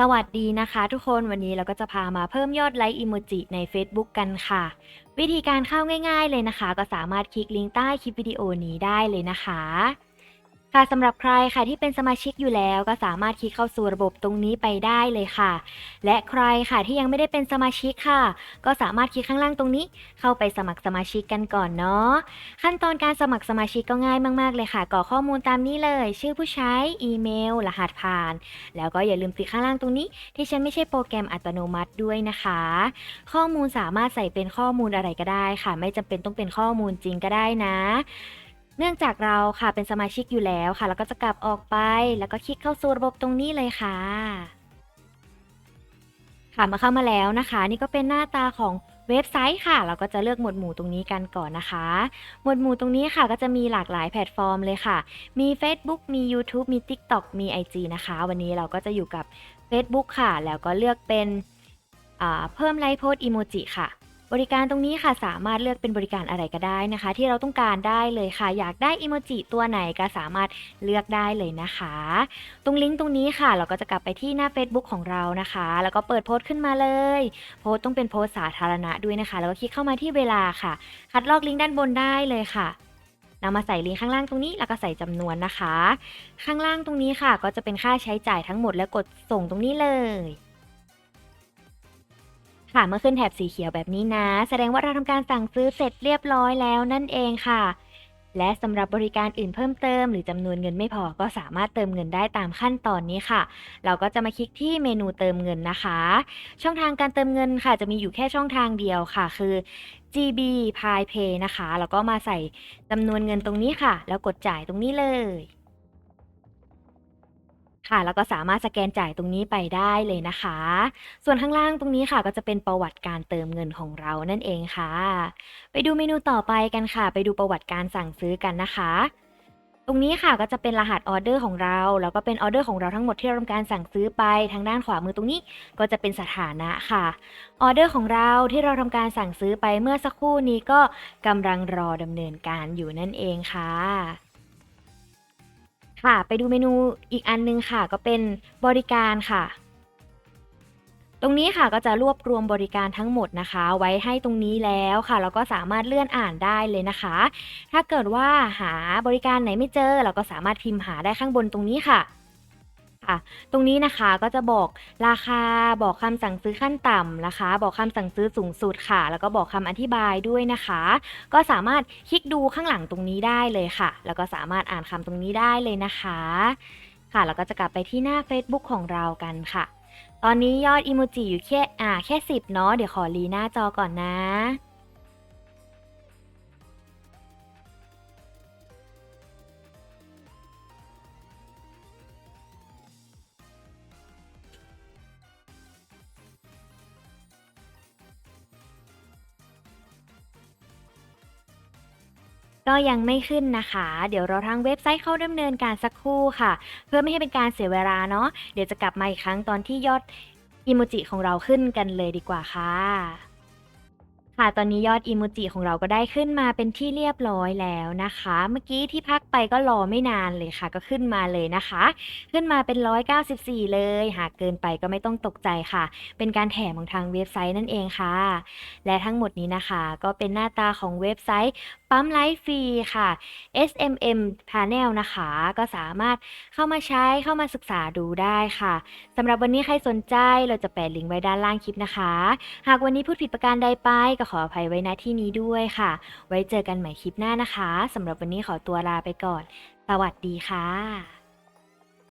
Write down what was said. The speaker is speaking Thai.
สวัสดีนะคะทุกคนวันนี้เราก็จะพามาเพิ่มยอดไลค์อิโมจิใน Facebook กันค่ะ วิธีการเข้าง่ายๆเลยนะคะ ก็สามารถคลิกลิงก์ใต้คลิปวิดีโอนี้ได้เลยนะคะ ค่ะสำหรับใครค่ะที่เป็นสมาชิกอยู่แล้ว ก็สามารถคลิกเข้าสู่ระบบตรงนี้ไปได้เลยค่ะ และใครค่ะที่ยังไม่ได้เป็นสมาชิกค่ะ ก็สามารถคลิกข้างล่างตรงนี้ เข้าไปสมัครสมาชิกกันก่อนเนาะขั้นตอนการสมัครสมาชิกก็ง่ายมาก ๆ เลยค่ะกรอกข้อมูลตามนี้เลย ชื่อผู้ใช้อีเมล รหัสผ่าน แล้วก็อย่าลืมคลิกข้างล่างตรงนี้ ที่ฉันไม่ใช่โปรแกรมอัตโนมัติด้วยนะคะ ข้อมูลสามารถใส่เป็นข้อมูลอะไรก็ได้ค่ะ ไม่จำเป็นต้องเป็นข้อมูลจริงก็ได้นะ เนื่องจากเราค่ะเป็นสมาชิกอยู่แล้วค่ะ แล้วก็จะกลับออกไปแล้วก็คลิกเข้าสู่ระบบตรงนี้เลยค่ะ ค่ะมาเข้ามาแล้วนะคะ นี่ก็เป็นหน้าตาของเว็บไซต์ค่ะ เราก็จะเลือกหมวดหมู่ตรงนี้กันก่อนนะคะ หมวดหมู่ตรงนี้ค่ะ ก็จะมีหลากหลายแพลตฟอร์มเลยค่ะ มี Facebook มี YouTube มี TikTok มี IG นะคะ วันนี้เราก็จะอยู่กับ Facebook ค่ะ แล้วก็เลือกเป็นเพิ่มไลค์โพสต์อีโมจิค่ะ บริการตรงนี้ค่ะสามารถเลือกเป็นบริการอะไรก็ได้นะคะ ที่เราต้องการได้เลยค่ะ อยากได้อีโมจิตัวไหนก็สามารถเลือกได้เลยนะคะ ตรงลิงก์ตรงนี้ค่ะ เราก็จะกลับไปที่หน้า Facebook ของเรานะคะ แล้วก็เปิดโพสต์ขึ้นมาเลย โพสต์ต้องเป็นโพสต์สาธารณะด้วยนะคะ แล้วก็คลิกเข้ามาที่เวลาค่ะ คัดลอกลิงก์ด้านบนได้เลยค่ะนำมาใส่ลิงก์ข้างล่างตรงนี้แล้วก็ใส่จำนวนนะคะ ข้างล่างตรงนี้ค่ะ ก็จะเป็นค่าใช้จ่ายทั้งหมดและกดส่งตรงนี้เลย ค่ะเมื่อขึ้นแถบสีเขียวแบบนี้นะ แสดงว่าเราทำการสั่งซื้อเสร็จเรียบร้อยแล้วนั่นเองค่ะ และสำหรับบริการอื่นเพิ่มเติม หรือจำนวนเงินไม่พอก็สามารถเติมเงินได้ตามขั้นตอนนี้ค่ะ เราก็จะมาคลิกที่เมนูเติมเงินนะคะ ช่องทางการเติมเงินค่ะ จะมีอยู่แค่ช่องทางเดียวค่ะ คือ GB p a y Pay นะคะ แล้วก็มาใส่จำนวนเงินตรงนี้ค่ะ แล้วกดจ่ายตรงนี้เลย ค่ะ แล้วก็สามารถสแกนจ่ายตรงนี้ไปได้เลยนะคะ ส่วนข้างล่างตรงนี้ค่ะ ก็จะเป็นประวัติการเติมเงินของเรานั่นเองค่ะ ไปดูเมนูต่อไปกันค่ะ ไปดูประวัติการสั่งซื้อกันนะคะ ตรงนี้ค่ะก็จะเป็นรหัสออเดอร์ของเรา แล้วก็เป็นออเดอร์ของเราทั้งหมดที่เราทำการสั่งซื้อไปทางด้านขวามือตรงนี้ก็จะเป็นสถานะค่ะออเดอร์ของเราที่เราทำการสั่งซื้อไปเมื่อสักครู่นี้ก็กำลังรอดำเนินการอยู่นั่นเองค่ะ ค่ะ ไปดูเมนูอีกอันนึงค่ะ ก็เป็นบริการค่ะ ตรงนี้ค่ะก็จะรวบรวมบริการทั้งหมดนะคะ ไว้ให้ตรงนี้แล้วค่ะแล้วก็สามารถเลื่อนอ่านได้เลยนะคะ ถ้าเกิดว่าหาบริการไหนไม่เจอ เราก็สามารถพิมพ์หาได้ข้างบนตรงนี้ค่ะ ค่ะ ตรงนี้นะคะก็จะบอกราคาบอกคำสั่งซื้อขั้นต่ำนะคะ บอกคำสั่งซื้อสูงสุดค่ะ แล้วก็บอกคำอธิบายด้วยนะคะ ก็สามารถคลิกดูข้างหลังตรงนี้ได้เลยค่ะ แล้วก็สามารถอ่านคำตรงนี้ได้เลยนะคะ ค่ะแล้วก็จะกลับไปที่หน้า Facebook ของเรากันค่ะ ตอนนี้ยอดอีโมจิอยู่แค่อ่าแค่ 10 เนาะเดี๋ยวขอรีหน้าจอก่อนนะ ก็ยังไม่ขึ้นนะคะ เดี๋ยวเราทางเว็บไซต์เข้าดำเนินการสักครู่ค่ะ เพื่อไม่ให้เป็นการเสียเวลาเนาะเดี๋ยวจะกลับมาอีกครั้งตอนที่ยอดอีโมจิของเราขึ้นกันเลยดีกว่าค่ะ ค่ะตอนนี้ยอดอีโมจิของเราก็ได้ขึ้นมาเป็นที่เรียบร้อยแล้วนะคะ เมื่อกี้ที่พักไปก็รอไม่นานเลยค่ะ ก็ขึ้นมาเลยนะคะ ขึ้นมาเป็น 194 เลย หากเกินไปก็ไม่ต้องตกใจค่ะ เป็นการแถมของทางเว็บไซต์นั่นเองค่ะ และทั้งหมดนี้นะคะ ก็เป็นหน้าตาของเว็บไซต์ปั๊มไลฟ์ฟรีค่ะ SMM Panel นะคะ ก็สามารถเข้ามาใช้เข้ามาศึกษาดูได้ค่ะสำหรับวันนี้ใครสนใจเราจะแปะลิงก์ไว้ด้านล่างคลิปนะคะ หากวันนี้พูดผิดประการใดไปก็ขออภัยไว้ณที่นี้ด้วยค่ะ ไว้เจอกันใหม่คลิปหน้านะคะสำหรับวันนี้ขอตัวลาไปก่อน สวัสดีค่ะ